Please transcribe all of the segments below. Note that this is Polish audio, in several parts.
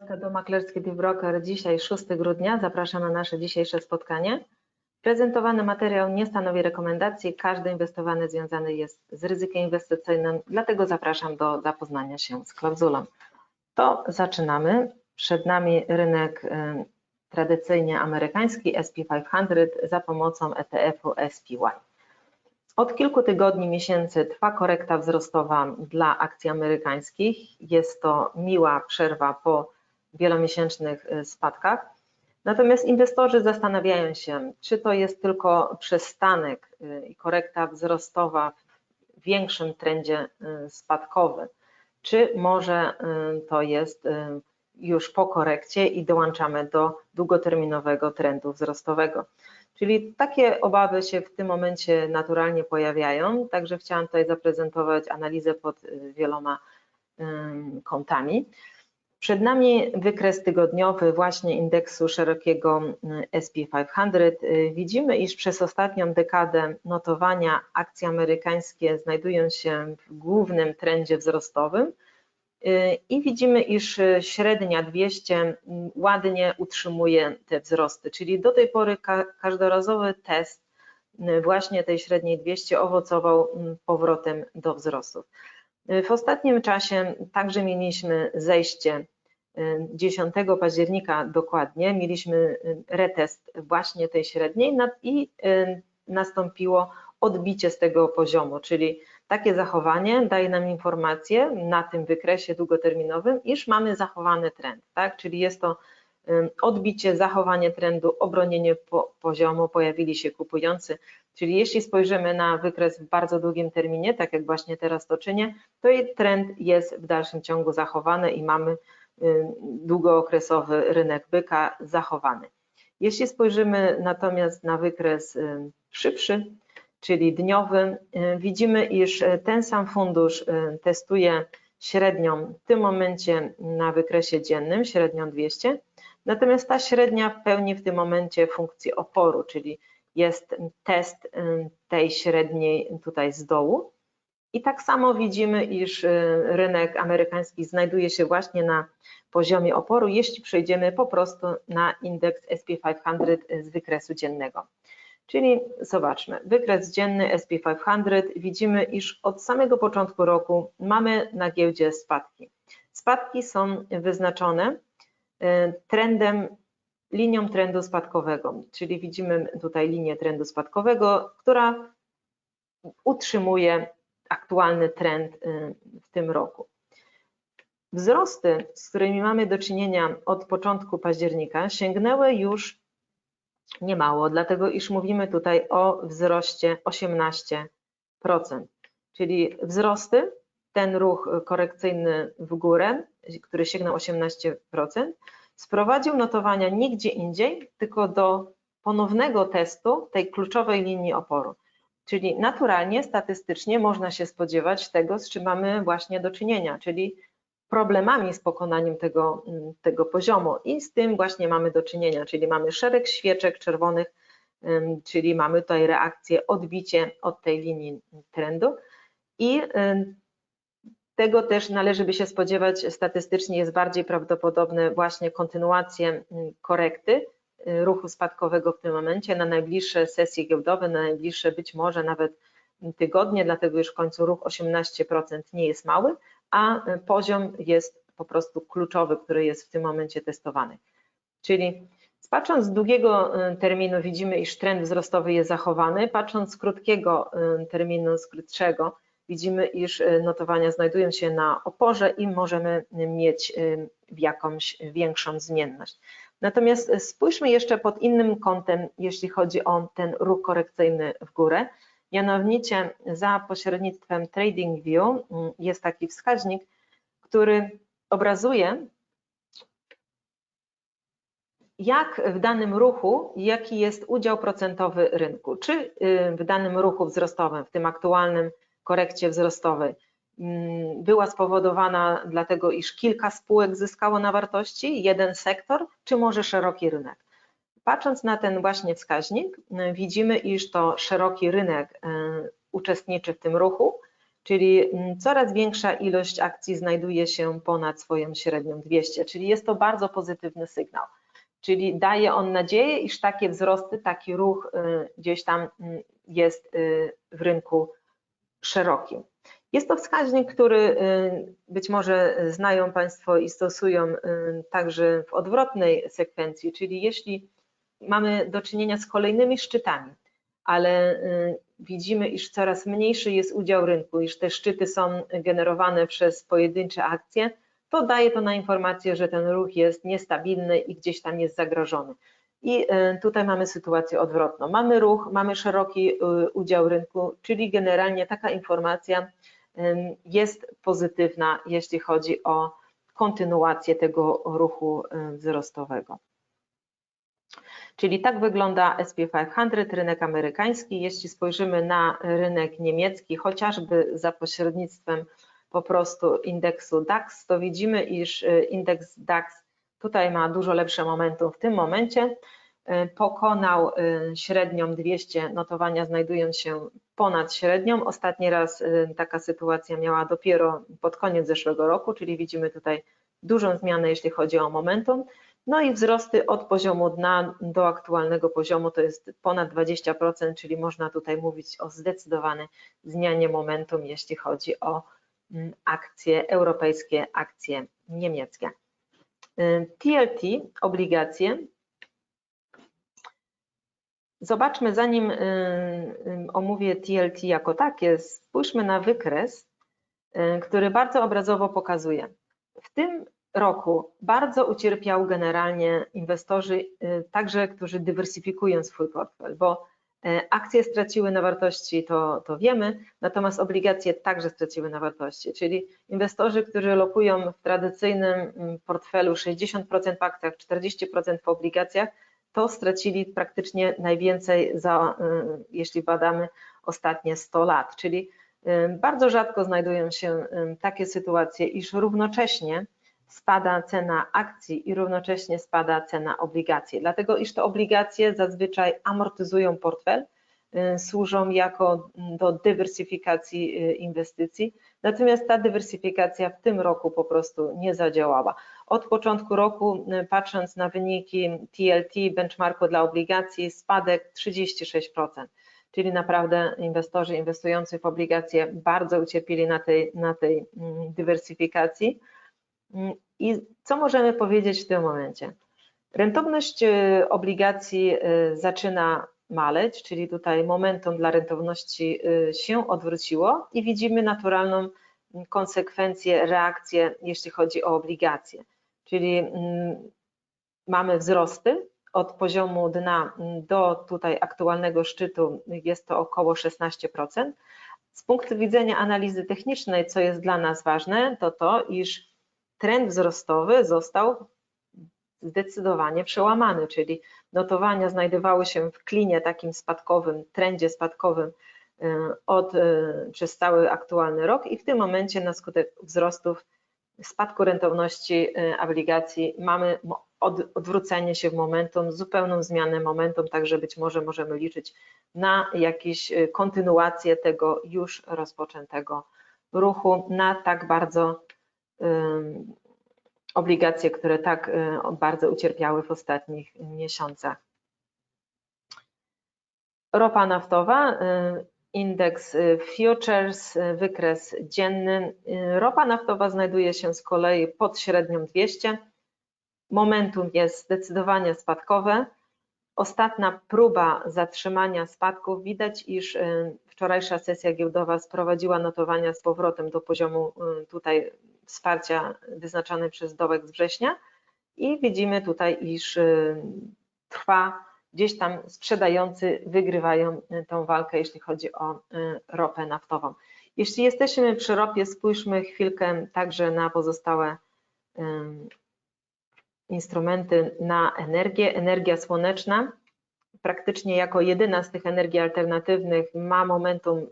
do Maklerski Deep Broker dzisiaj 6 grudnia. Zapraszam na nasze dzisiejsze spotkanie. Prezentowany materiał nie stanowi rekomendacji, każdy inwestowany związany jest z ryzykiem inwestycyjnym, dlatego zapraszam do zapoznania się z klauzulą. To zaczynamy. Przed nami rynek y, tradycyjnie amerykański SP500 za pomocą ETF-u SPY. Od kilku tygodni, miesięcy trwa korekta wzrostowa dla akcji amerykańskich. Jest to miła przerwa po wielomiesięcznych y, spadkach. Natomiast inwestorzy zastanawiają się, czy to jest tylko przestanek y, i korekta wzrostowa w większym trendzie y, spadkowym, czy może to jest już po korekcie i dołączamy do długoterminowego trendu wzrostowego. Czyli takie obawy się w tym momencie naturalnie pojawiają, także chciałam tutaj zaprezentować analizę pod wieloma kątami. Przed nami wykres tygodniowy właśnie indeksu szerokiego SP500. Widzimy, iż przez ostatnią dekadę notowania akcje amerykańskie znajdują się w głównym trendzie wzrostowym i widzimy, iż średnia 200 ładnie utrzymuje te wzrosty, czyli do tej pory każdorazowy test właśnie tej średniej 200 owocował powrotem do wzrostów. W ostatnim czasie także mieliśmy zejście 10 y, października dokładnie, mieliśmy y, retest właśnie tej średniej i y, nastąpiło odbicie z tego poziomu, czyli takie zachowanie daje nam informację na tym wykresie długoterminowym, iż mamy zachowany trend, tak? czyli jest to odbicie, zachowanie trendu, obronienie po, poziomu, pojawili się kupujący, czyli jeśli spojrzymy na wykres w bardzo długim terminie, tak jak właśnie teraz to czynię, to trend jest w dalszym ciągu zachowany i mamy długookresowy rynek byka zachowany. Jeśli spojrzymy natomiast na wykres szybszy, czyli dniowy, widzimy, iż ten sam fundusz testuje średnią w tym momencie na wykresie dziennym, średnią 200, natomiast ta średnia pełni w tym momencie funkcję oporu, czyli jest test tej średniej tutaj z dołu. I tak samo widzimy, iż rynek amerykański znajduje się właśnie na poziomie oporu, jeśli przejdziemy po prostu na indeks SP500 z wykresu dziennego. Czyli zobaczmy, wykres dzienny SP500, widzimy, iż od samego początku roku mamy na giełdzie spadki. Spadki są wyznaczone e, trendem, linią trendu spadkowego, czyli widzimy tutaj linię trendu spadkowego, która utrzymuje aktualny trend e, w tym roku. Wzrosty, z którymi mamy do czynienia od początku października, sięgnęły już niemało, dlatego iż mówimy tutaj o wzroście 18%. Czyli wzrosty, ten ruch korekcyjny w górę, który sięgnął 18%, sprowadził notowania nigdzie indziej, tylko do ponownego testu tej kluczowej linii oporu. Czyli naturalnie, statystycznie można się spodziewać tego, z czym mamy właśnie do czynienia, czyli problemami z pokonaniem tego, mm, tego poziomu. I z tym właśnie mamy do czynienia, czyli mamy szereg świeczek czerwonych, czyli mamy tutaj reakcję, odbicie od tej linii trendu. I tego też należy by się spodziewać statystycznie jest bardziej prawdopodobne właśnie kontynuację mm, korekty ruchu spadkowego w tym momencie na najbliższe sesje giełdowe, na najbliższe być może nawet tygodnie, dlatego już w końcu ruch 18% nie jest mały, a poziom jest po prostu kluczowy, który jest w tym momencie testowany. Czyli patrząc z długiego y, terminu widzimy, iż trend wzrostowy jest zachowany, patrząc z krótkiego y, terminu, z krótszego, widzimy, iż y, notowania znajdują się na oporze i możemy mieć jakąś większą zmienność. Natomiast spójrzmy jeszcze pod innym kątem, jeśli chodzi o ten ruch korekcyjny w górę. Mianowicie za pośrednictwem TradingView mm, jest taki wskaźnik, który obrazuje, jak w danym ruchu, jaki jest udział procentowy rynku, czy y, w danym ruchu wzrostowym, w tym aktualnym korekcie wzrostowej, była spowodowana dlatego, iż kilka spółek zyskało na wartości, jeden sektor, czy może szeroki rynek. Patrząc na ten właśnie wskaźnik, widzimy, iż to szeroki rynek e, uczestniczy w tym ruchu, czyli mm, coraz większa ilość akcji znajduje się ponad swoją średnią 200, czyli jest to bardzo pozytywny sygnał. Czyli daje on nadzieję, iż takie wzrosty, taki ruch y, gdzieś tam mm, jest y, w rynku szerokim. Jest to wskaźnik, który y, być może znają Państwo i stosują także w odwrotnej sekwencji, czyli jeśli mamy do czynienia z kolejnymi szczytami, ale widzimy, iż coraz mniejszy jest udział rynku, iż te szczyty są generowane przez pojedyncze akcje, to daje to na informację, że ten ruch jest niestabilny i gdzieś tam jest zagrożony. I tutaj mamy sytuację odwrotną. Mamy ruch, mamy szeroki udział rynku, czyli generalnie taka informacja jest pozytywna, jeśli chodzi o kontynuację tego ruchu e, wzrostowego. Czyli tak wygląda SP500, rynek amerykański. Jeśli spojrzymy na rynek niemiecki, chociażby za pośrednictwem po prostu indeksu DAX, to widzimy, iż y, indeks DAX tutaj ma dużo lepsze momentum w tym momencie. Y, pokonał y, średnią 200, notowania znajdują się ponad średnią. Ostatni raz taka sytuacja miała dopiero pod koniec zeszłego roku, czyli widzimy tutaj dużą zmianę, jeśli chodzi o momentum. No i wzrosty od poziomu dna do aktualnego poziomu to jest ponad 20%, czyli można tutaj mówić o zdecydowanej zmianie momentum, jeśli chodzi o mm, akcje europejskie, akcje niemieckie. TLT, y, obligacje. Zobaczmy, zanim y, y, omówię TLT jako takie, spójrzmy na wykres, który bardzo obrazowo pokazuje. W tym roku bardzo ucierpiał generalnie inwestorzy, y, także którzy dywersyfikują swój portfel, bo y, akcje straciły na wartości, to, to wiemy, natomiast obligacje także straciły na wartości, czyli inwestorzy, którzy lokują w tradycyjnym mm, portfelu 60% w akcjach, 40% w obligacjach, to stracili praktycznie najwięcej, za, y, jeśli badamy ostatnie 100 lat, czyli bardzo rzadko znajdują się takie sytuacje, iż równocześnie spada cena akcji i równocześnie spada cena obligacji, dlatego iż te obligacje zazwyczaj amortyzują portfel, y, służą jako mm, do dywersyfikacji y, inwestycji, natomiast ta dywersyfikacja w tym roku po prostu nie zadziałała. Od początku roku, y, patrząc na wyniki TLT, benchmarku dla obligacji, spadek 36%, czyli naprawdę inwestorzy inwestujący w obligacje bardzo ucierpieli na tej, na tej mm, dywersyfikacji. I co możemy powiedzieć w tym momencie? Rentowność y, obligacji y, zaczyna maleć, czyli tutaj momentum dla rentowności się odwróciło i widzimy naturalną konsekwencję, reakcję, jeśli chodzi o obligacje. Czyli mm, mamy wzrosty od poziomu dna do tutaj aktualnego szczytu jest to około 16%. Z punktu widzenia analizy technicznej, co jest dla nas ważne, to to, iż trend wzrostowy został zdecydowanie przełamany, czyli notowania znajdowały się w klinie takim spadkowym, trendzie spadkowym y, od, y, przez cały aktualny rok i w tym momencie na skutek wzrostów spadku rentowności y, obligacji mamy odwrócenie się w momentum, zupełną zmianę momentum, także być może możemy liczyć na jakieś kontynuację tego już rozpoczętego ruchu na tak bardzo obligacje, które tak y, bardzo ucierpiały w ostatnich miesiącach. Ropa naftowa, y, indeks y, futures, wykres dzienny. Ropa naftowa znajduje się z kolei pod średnią 200. Momentum jest zdecydowanie spadkowe. Ostatnia próba zatrzymania spadków. Widać, iż wczorajsza sesja giełdowa sprowadziła notowania z powrotem do poziomu tutaj wsparcia wyznaczony przez dołek z września i widzimy tutaj, iż y, trwa gdzieś tam sprzedający wygrywają y, tą walkę, jeśli chodzi o y, ropę naftową. Jeśli jesteśmy przy ropie, spójrzmy chwilkę także na pozostałe instrumenty na energię. Energia słoneczna praktycznie jako jedyna z tych energii alternatywnych ma momentum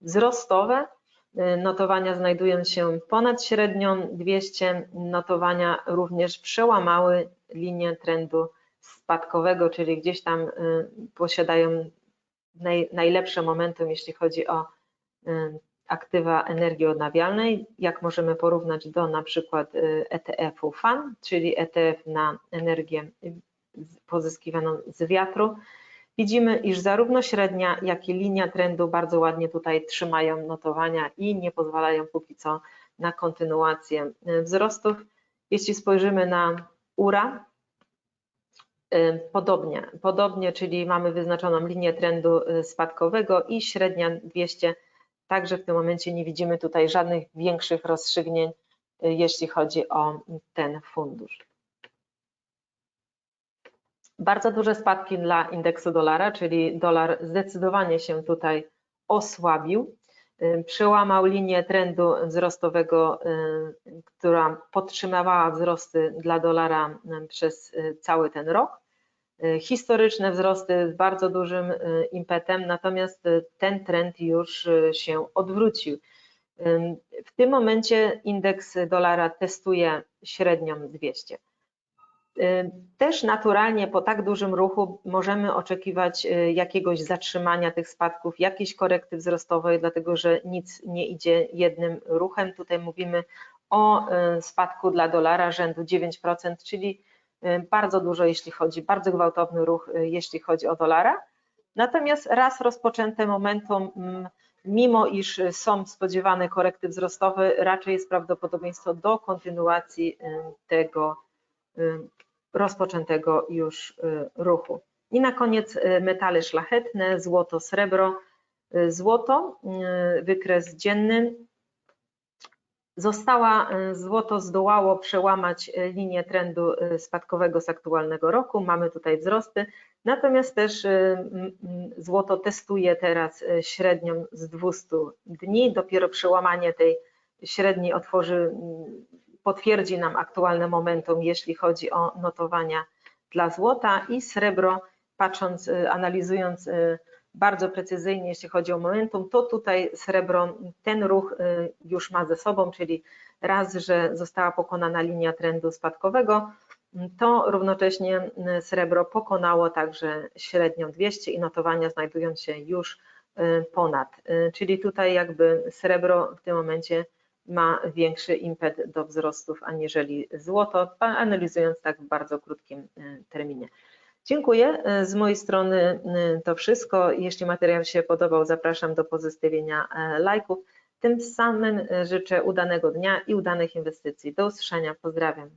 wzrostowe, Y, notowania znajdują się ponad średnią 200, notowania również przełamały linię trendu spadkowego, czyli gdzieś tam y, posiadają naj, najlepsze momentum, jeśli chodzi o y, aktywa energii odnawialnej, jak możemy porównać do na przykład y, ETF-u FAN, czyli ETF na energię pozyskiwaną z wiatru. Widzimy, iż zarówno średnia, jak i linia trendu bardzo ładnie tutaj trzymają notowania i nie pozwalają póki co na kontynuację wzrostów. Jeśli spojrzymy na URA, podobnie, podobnie, czyli mamy wyznaczoną linię trendu spadkowego i średnia 200 Także w tym momencie nie widzimy tutaj żadnych większych rozstrzygnięć, y, jeśli chodzi o ten fundusz. Bardzo duże spadki dla indeksu dolara, czyli dolar zdecydowanie się tutaj osłabił. Y, przełamał linię trendu wzrostowego, y, która podtrzymywała wzrosty dla dolara przez cały ten rok. Y, historyczne wzrosty z bardzo dużym y, impetem, natomiast y, ten trend już się odwrócił. W tym momencie indeks dolara testuje średnią 200. Też naturalnie po tak dużym ruchu możemy oczekiwać jakiegoś zatrzymania tych spadków, jakiejś korekty wzrostowej, dlatego że nic nie idzie jednym ruchem. Tutaj mówimy o spadku dla dolara rzędu 9%, czyli bardzo dużo, jeśli chodzi, bardzo gwałtowny ruch, y, jeśli chodzi o dolara. Natomiast raz rozpoczęte momentum, mm, mimo iż są spodziewane korekty wzrostowe, raczej jest prawdopodobieństwo do kontynuacji y, tego rozpoczętego już ruchu. I na koniec metale szlachetne, złoto, srebro. Złoto, wykres dzienny, Została, e, złoto zdołało przełamać e, linię trendu e, spadkowego z aktualnego roku. Mamy tutaj wzrosty, natomiast też złoto testuje teraz średnią z 200 dni. Dopiero przełamanie tej średniej otworzy, potwierdzi nam aktualne momentum, jeśli chodzi o notowania dla złota i srebro, patrząc, analizując bardzo precyzyjnie, jeśli chodzi o momentum, to tutaj srebro ten ruch y, już ma ze sobą, czyli raz, że została pokonana linia trendu spadkowego, to równocześnie y, srebro pokonało także średnią 200 i notowania znajdują się już y, ponad. Czyli tutaj jakby srebro w tym momencie ma większy impet do wzrostów aniżeli złoto, analizując tak w bardzo krótkim terminie. Dziękuję. E, z mojej strony e, to wszystko. Jeśli materiał się podobał, zapraszam do pozostawienia e, lajków. Tym samym życzę udanego dnia i udanych inwestycji. Do usłyszenia. Pozdrawiam.